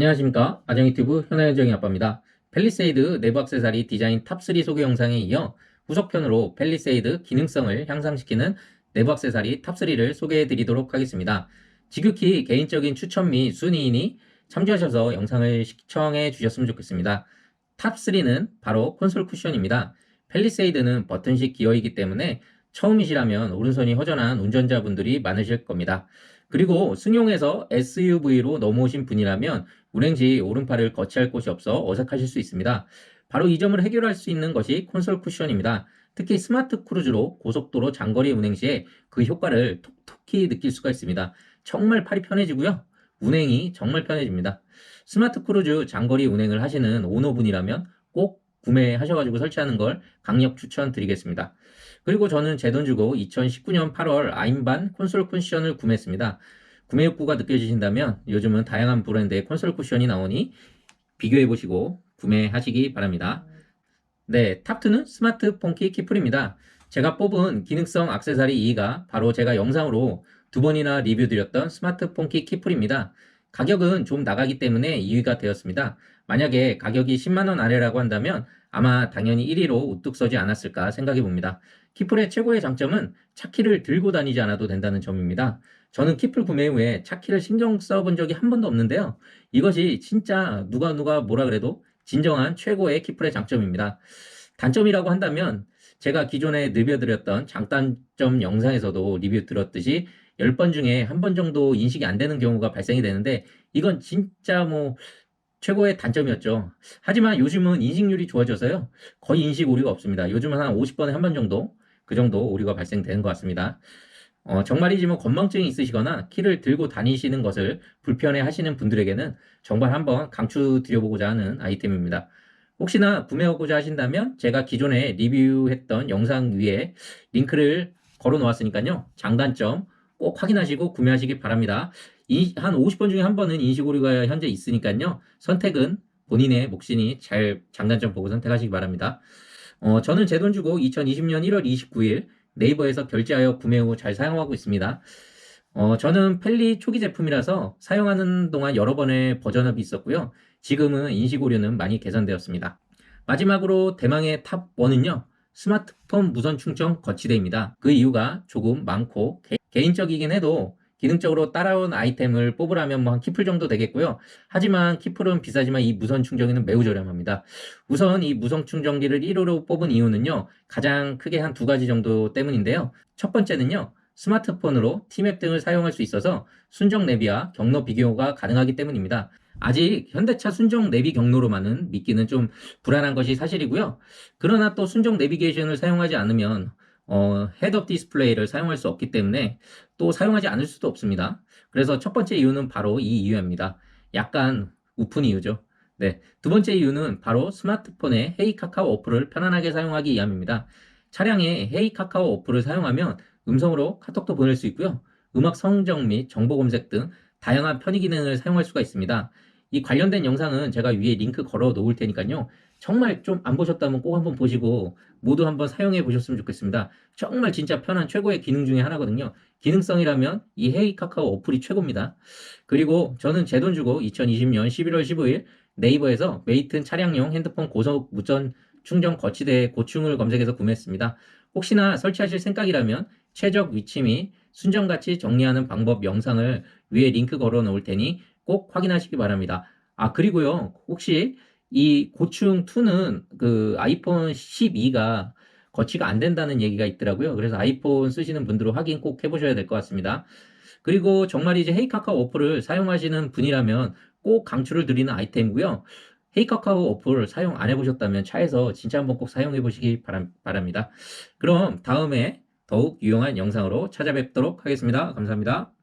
안녕하십니까 아정이튜브 현아현정이 아빠입니다. 펠리세이드 내부 액세서리 디자인 탑3 소개 영상에 이어 후속편으로 펠리세이드 기능성을 향상시키는 내부 액세서리 탑3를 소개해 드리도록 하겠습니다. 지극히 개인적인 추천 및 순위이니 참조하셔서 영상을 시청해 주셨으면 좋겠습니다. 탑3는 바로 콘솔 쿠션입니다. 펠리세이드는 버튼식 기어이기 때문에 처음이시라면 오른손이 허전한 운전자분들이 많으실 겁니다. 그리고 승용에서 SUV로 넘어오신 분이라면 운행 시 오른팔을 거치할 곳이 없어 어색하실 수 있습니다. 바로 이 점을 해결할 수 있는 것이 콘솔 쿠션입니다. 특히 스마트 크루즈로 고속도로 장거리 운행 시에 그 효과를 톡톡히 느낄 수가 있습니다. 정말 팔이 편해지고요. 운행이 정말 편해집니다. 스마트 크루즈 장거리 운행을 하시는 오너분이라면 꼭 구매하셔가지고 설치하는 걸 강력 추천드리겠습니다. 그리고 저는 제 돈 주고 2019년 8월 아임반 콘솔 쿠션을 구매했습니다. 구매 욕구가 느껴지신다면 요즘은 다양한 브랜드의 콘솔 쿠션이 나오니 비교해 보시고 구매하시기 바랍니다. 네, 탑2는 스마트 폰 키 키플입니다. 제가 뽑은 기능성 액세서리 2가 바로 제가 영상으로 두 번이나 리뷰 드렸던 스마트 폰 키 키플입니다. 가격은 좀 나가기 때문에 2위가 되었습니다. 만약에 가격이 10만원 아래라고 한다면 아마 당연히 1위로 우뚝 서지 않았을까 생각해 봅니다. 키플의 최고의 장점은 차키를 들고 다니지 않아도 된다는 점입니다. 저는 키플 구매 후에 차키를 신경 써본 적이 한 번도 없는데요. 이것이 진짜 누가 누가 뭐라 그래도 진정한 최고의 키플의 장점입니다. 단점이라고 한다면 제가 기존에 리뷰드렸던 장단점 영상에서도 리뷰 들었듯이 10번 중에 한 번 정도 인식이 안 되는 경우가 발생이 되는데 이건 진짜 뭐 최고의 단점이었죠. 하지만 요즘은 인식률이 좋아져서요. 거의 인식 오류가 없습니다. 요즘은 한 50번에 한 번 정도 그 정도 오류가 발생되는 것 같습니다. 어, 정말이지 뭐 건망증이 있으시거나 키를 들고 다니시는 것을 불편해 하시는 분들에게는 정말 한번 강추 드려보고자 하는 아이템입니다. 혹시나 구매하고자 하신다면 제가 기존에 리뷰했던 영상 위에 링크를 걸어 놓았으니까요. 장단점 꼭 확인하시고 구매하시기 바랍니다. 이, 한 50번 중에 한 번은 인식 오류가 현재 있으니까요. 선택은 본인의 몫이니 잘 장단점 보고 선택하시기 바랍니다. 어, 저는 제 돈 주고 2020년 1월 29일 네이버에서 결제하여 구매 후 잘 사용하고 있습니다. 어, 저는 펠리 초기 제품이라서 사용하는 동안 여러 번의 버전업이 있었고요. 지금은 인식 오류는 많이 개선되었습니다. 마지막으로 대망의 탑 1은요. 스마트폰 무선 충전 거치대입니다. 그 이유가 조금 많고 개, 개인적이긴 해도 기능적으로 따라온 아이템을 뽑으라면 뭐 한 키플 정도 되겠고요. 하지만 키플은 비싸지만 이 무선 충전기는 매우 저렴합니다. 우선 이 무선 충전기를 1호로 뽑은 이유는요. 가장 크게 한 두 가지 정도 때문인데요. 첫 번째는요. 스마트폰으로 티맵 등을 사용할 수 있어서 순정 내비와 경로 비교가 가능하기 때문입니다. 아직 현대차 순정 내비 경로로만은 믿기는 좀 불안한 것이 사실이고요. 그러나 또 순정 내비게이션을 사용하지 않으면 어, 헤드업 디스플레이를 사용할 수 없기 때문에 또 사용하지 않을 수도 없습니다. 그래서 첫 번째 이유는 바로 이 이유입니다. 약간 우픈 이유죠. 네. 두 번째 이유는 바로 스마트폰의 헤이 카카오 어플을 편안하게 사용하기 위함입니다. 차량에 헤이 카카오 어플을 사용하면 음성으로 카톡도 보낼 수 있고요. 음악 성정 및 정보 검색 등 다양한 편의 기능을 사용할 수가 있습니다. 이 관련된 영상은 제가 위에 링크 걸어 놓을 테니까요. 정말 좀 안 보셨다면 꼭 한번 보시고 모두 한번 사용해 보셨으면 좋겠습니다. 정말 진짜 편한 최고의 기능 중에 하나거든요. 기능성이라면 이 헤이 카카오 어플이 최고입니다. 그리고 저는 제 돈 주고 2020년 11월 15일 네이버에서 메이튼 차량용 핸드폰 고속 무선 충전 거치대 고충을 검색해서 구매했습니다. 혹시나 설치하실 생각이라면 최적 위치 및 순정같이 정리하는 방법 영상을 위에 링크 걸어 놓을 테니 꼭 확인하시기 바랍니다. 아, 그리고요, 혹시 이 고충 2는 그 아이폰 12가 거치가 안 된다는 얘기가 있더라고요. 그래서 아이폰 쓰시는 분들은 확인 꼭 해보셔야 될 것 같습니다. 그리고 정말 이제 헤이카카오 어플을 사용하시는 분이라면 꼭 강추를 드리는 아이템이고요. 헤이카카오 어플 사용 안 해보셨다면 차에서 진짜 한번 꼭 사용해 보시기 바랍니다. 그럼 다음에 더욱 유용한 영상으로 찾아뵙도록 하겠습니다. 감사합니다.